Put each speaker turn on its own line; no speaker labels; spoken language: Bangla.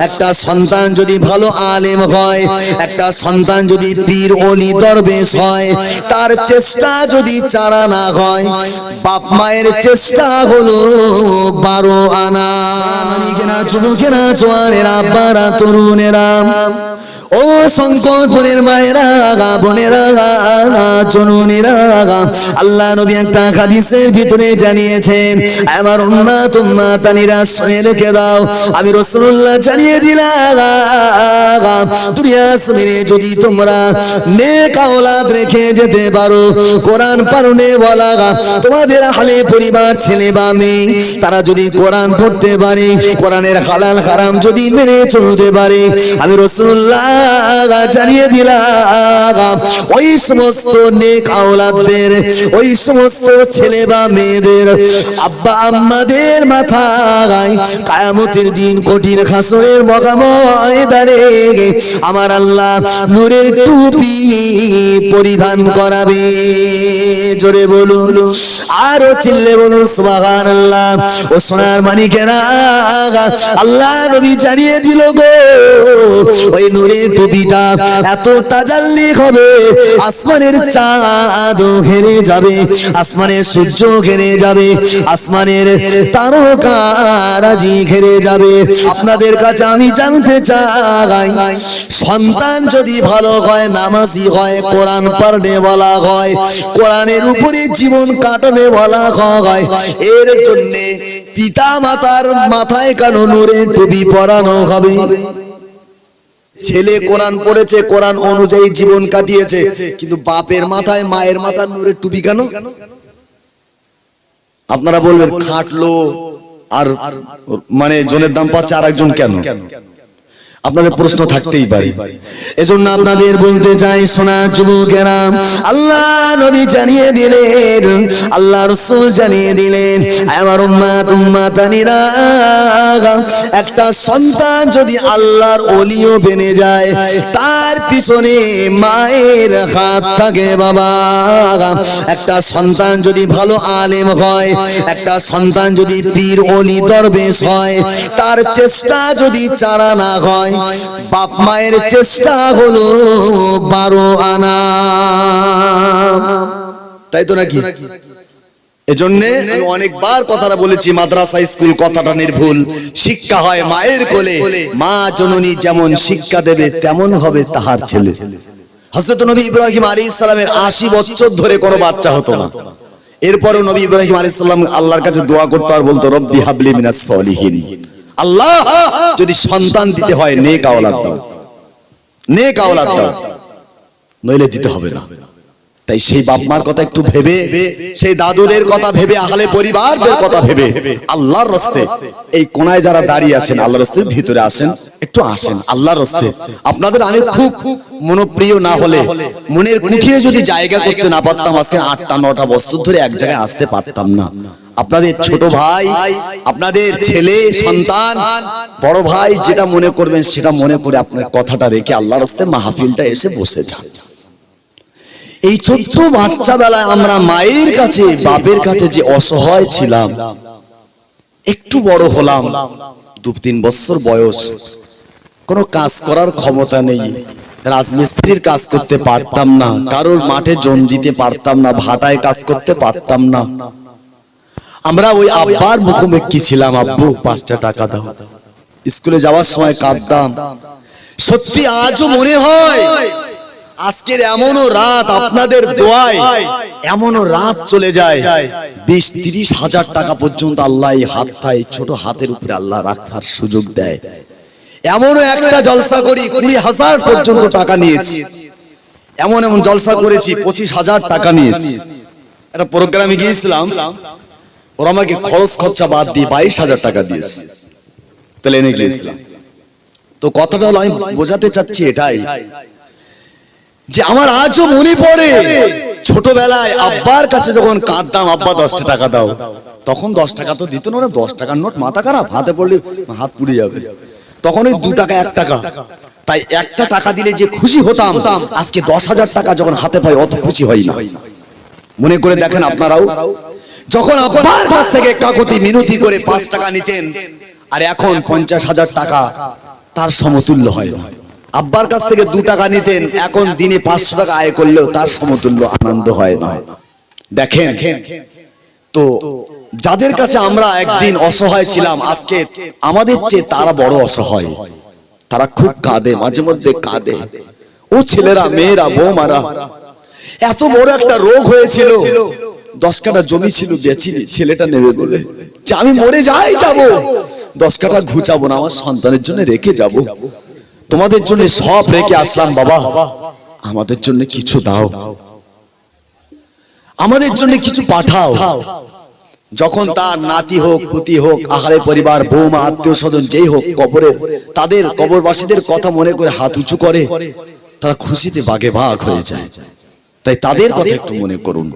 একটা সন্তান যদি ভালো আলেম হয়, একটা সন্তান যদি পীর অলি দরবেশ হয়, তার চেষ্টা যদি চারা না হয়, বাপ মায়ের চেষ্টা হলো বারো আনা। যুবকেরা জোয়ানেরা, বারা, তরুণেরা ও সংকটপুরের মায়েরা বোনেরা জননীরা আল্লাহ নবী একটা হাদিসের ভিতরে জানিয়েছেন, আমার উম্মাত উম্মাতানিরা শুনে রেখে দাও। আমি রাসূলুল্লাহ জানিয়ে দিলাম দুনিয়া জমিনে যদি তোমরা নেক আওলাদ রেখে যেতে পারো, কোরআন পারুনে বলা তোমাদের হালে পরিবার ছেলে বা মেয়ে, তারা যদি কোরআন পড়তে পারে, কোরআনের হালাল হারাম যদি মেনে চলতে পারে। আমি রাসূলুল্লাহ জানিয়ে ওই সমস্ত নেক ওই সমস্ত ছেলে বা মেয়েদের আব্বা আম্মাদের কায়ামতের দিন কঠিন আমার আল্লাহ নূরের টুপি পরিধান করাবে। জোরে বলুন, আরও চিল্লে বলুন সুবহান আল্লাহ ও সোনার মানিকেরা, আল্লাহ নবী জানিয়ে দিল গো, ওই নূরের টুপিটা এত তাজাল্লি হবে। আসমানের চাঁদ ঘেরে যাবে, আসমানের সূর্য ঘেরে যাবে, আসমানের তারকারাজি ঘেরে যাবে। আপনাদের কাছে আমি জানতে চাই, সন্তান যদি ভালো হয়, নামাজি হয়, কোরআন পড়নে বলা হয়, কোরআনের উপরে জীবন কাটানে বলা হয়, এর জন্য পিতা মাতার মাথায় কেন নূরের টুপি পরানো হবে? ছেলে কোরআন পড়েছে, কোরআন অনুযায়ী জীবন কাটিয়েছে, কিন্তু বাপের মাথায় মায়ের মাথার নূরের টুপি কেন? আপনারা বলবেন, খাটলো, আর মানে জনের দাম পাচ্ছে আর একজন কেন? আপনাদের প্রশ্ন থাকতেই পারে। এজন্য আপনাদের বলতে চাই সোনা যুবকেরা আল্লাহ নবী জানিয়ে দিলেন আল্লাহ রসুল জানিয়ে দিলেন আমার উম্মাত উম্মাতানিরা একটা সন্তান যদি আল্লাহর অলিও বেনে যায় তার পিছনে মায়ের হাত থাকে বাবা। একটা সন্তান যদি ভালো আলেম হয় একটা সন্তান যদি পীর অলি দরবেশ হয় তার চেষ্টা যদি চারা না হয় বাপ মায়ের চেষ্টা হলো বারো আনা। তাই তো নাকি? অনেকবার কথাটা বলেছি, মাদ্রাসা স্কুল কথাটা নির্ভুল। শিক্ষা হয় মায়ের কোলে, মা জননী যেমন শিক্ষা দেবে, তেমন হবে তাহার ছেলে। হযরত নবী ইব্রাহিম আলাইহিস সালামের 80 বছর ধরে কোনো বাচ্চা হতো না। এরপরও নবী ইব্রাহিম সালাম আল্লাহর কাছে দোয়া করতে আর বলতো, রব্বি হাবলি মিনাস সলিহিন। আল্লাহ যদি সন্তান দিতে হয়, নেক আওলাদ দাও। নেক আওলাদ দাও। নইলে দিতে হবে না। তাই সেই বাপ মার কথা একটু ভেবে, সেই দাদুদের কথা ভেবে, আহলে পরিবারদের কথা ভেবে আল্লাহর রস্তে এই কোনায় যারা দাঁড়িয়ে আছেন, আল্লাহর রস্তে ভিতরে আসেন, একটু আসেন আল্লাহর রস্তে। আপনাদের আমি খুব মনোপ্রিয় না হলে, মনের কুঠিরে যদি জায়গা করতে না পারতাম, আজকে আটটা, নটা বছর ধরে এক জায়গায় আসতে পারতাম না। আপনাদের ছোট ভাই আপনাদের ছেলে সন্তান বড় ভাই যেটা মনে করবেন সেটা মনে করে আপনার কথাটা রেখে আল্লাহর রস্তে মাহফিলটা এসে বসে যান। এই ছোট্ট বাচ্চা বেলায় আমরা মায়ের কাছে বাপের কাছে যে অসহায় ছিলাম একটু বড় হলাম দু তিন বছর বয়স। কোনো কাজ করার ক্ষমতা নেই। রাজমিস্ত্রির কাজ করতে পারতাম না। কারোর মাঠে জন দিতে পারতাম না। ভাটায় কাজ করতে পারতাম না। আমরা ওই আব্বার মুখোমুখি ছিলাম? আব্বু পাঁচটা টাকা দাও। স্কুলে যাওয়ার সময় কাঁদতাম। সত্যি আজও মনে হয়? আজকের এমনও রাত আপনাদের দোয়ায় এমনও রাত চলে যায়। বিশ তিরিশ হাজার টাকা পর্যন্ত আল্লাহ এই হাতটা এই ছোট হাতের উপরে আল্লাহ রাখার সুযোগ দেয়। এমনও একটা জলসা করি কুড়ি হাজার পর্যন্ত টাকা নিয়েছি। এমন এমন জলসা করেছি পঁচিশ হাজার টাকা নিয়েছি। একটা প্রোগ্রামে গিয়েছিলাম। ওরা আমাকে খরচ খরচা বাদ দিয়ে বাইশ হাজার টাকা দিয়েছে। প্লেনে গিয়েছিলাম। তো কথাটা হলো আমি বোঝাতে চাচ্ছি এটাই যে আমার আজও মনে পড়ে ছোটবেলায় আব্বার কাছে যখন কাঁদতাম আব্বা দশটা টাকা দাও। তখন দশ টাকা তো দিত না দশ টাকার নোট মাথা খারাপ হাতে পড়লে হাত পুড়ে যাবে। তখন ওই দু টাকা এক টাকা তাই একটা টাকা দিলে যে খুশি হতাম আজকে দশ হাজার টাকা যখন হাতে পাই অত খুশি হয় না। মনে করে দেখেন আপনারাও যখন আব্বার কাছ থেকে কাকতি মিনতি করে পাঁচ টাকা নিতেন, আর এখন পঞ্চাশ হাজার টাকা তার সমতুল্য হয়। আব্বার কাছ থেকে দু টাকা নিতেন, এখন দিনে পাঁচশো টাকা আয় করলেও তার সমতুল্য আনন্দ হয় না। দেখেন, তো যাদের কাছে আমরা একদিন অসহায় ছিলাম, আজকে আমাদের চেয়ে তারা বড় অসহায়। তারা খুব কাঁদে, মাঝে মধ্যে কাঁদে। ও ছেলেরা, মেয়েরা, বৌমারা, এত বড় একটা রোগ হয়েছিল। দশ কাটা জমি ছিল বেচিনি ছেলেটা নেবে বলে। যে আমি মরে যাই যাব। দশ কাটা ঘুচাবো না, আমার সন্তানের জন্য রেখে যাব। তোমাদের জন্য সব রেখে আসলাম, বাবা। আমাদের জন্য কিছু দাও। আমাদের জন্য কিছু পাঠাও। যখন তার নাতি হোক, পুতি হোক, আহারে পরিবার, বৌমা, আত্মীয় স্বজন যেই হোক কবরের তাদের কবরবাসীদের কথা মনে করে হাত উঁচু করে, তারা খুশিতে বাগে ভাগ হয়ে যায়। তাই তাদের কথা একটু মনে করুন।